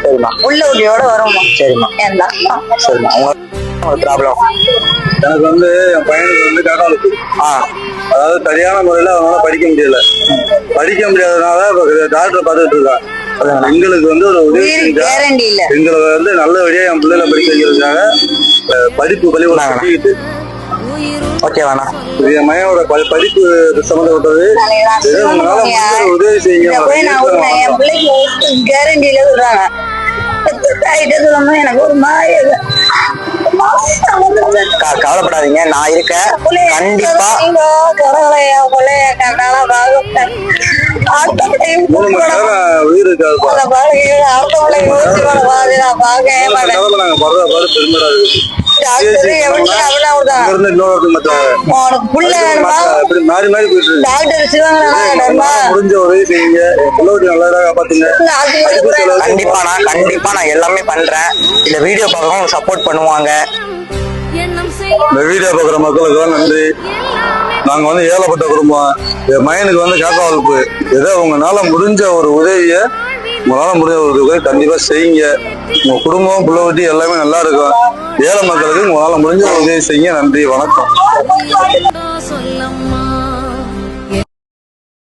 சரிம்மா. உள்ள குட்டியோட வரும்மா சரிம்மா. சரிம்மா. உங்க ப்ராப்ளம் எனக்கு வந்து என் பையனுக்கு வந்து காக்காலுக்கு. ஆ. அதாவது சரியான முறையில் அவனால படிக்க முடியல. படிக்க முடியாதனால டாக்டர் பார்த்துட்டு இருக்கான் எங்களுக்கு வந்து ஒரு உதவி செஞ்சா எங்களை வந்து நல்லபடியா என் பிள்ளைகளை படிக்க வைக்கிறதுக்காக படிப்பு பள்ளிக்கூடம் ஓகேவாண்ணா இது மகனோட படிப்பு சம்மந்தப்பட்டது. உதவி செய்யுங்க. என் பிள்ளைக்கு கேரண்டியில சொல்லணும் எனக்கு ஒரு க- கவலைப்படாதீங்க. நான் இருக்கேன். கண்டிப்பா. கடவுளையா புள்ளைய கண்டால பாகம் அடுத்த பிள்ளைங்க முடிஞ்ச உதவி செய்யுங்க. பிள்ளைக்கு நல்லதா காப்பாத்துங்க. கண்டிப்பா நான் கண்டிப்பா நான் எல்லாமே பண்றேன். இந்த வீடியோ பார்க்கறவங்க சப்போர்ட் பண்ணுவாங்க. இந்த வீடியோ பார்க்குற மக்களுக்கு நன்றி. நாங்க வந்து ஏழப்பட்ட குடும்பம். என் மகனுக்கு வந்து காக்கா வளர்ப்பு. ஏதோ உங்களால முடிஞ்ச ஒரு உதவியை உங்களால முடிஞ்ச ஒரு உதவி கண்டிப்பா செய்யுங்க. உங்க குடும்பம் பிள்ளை குட்டி எல்லாமே நல்லா இருக்கும். ஏழை மக்களுக்கு உங்களால் முடிஞ்ச உதவி செய்ய நன்றி வணக்கம்.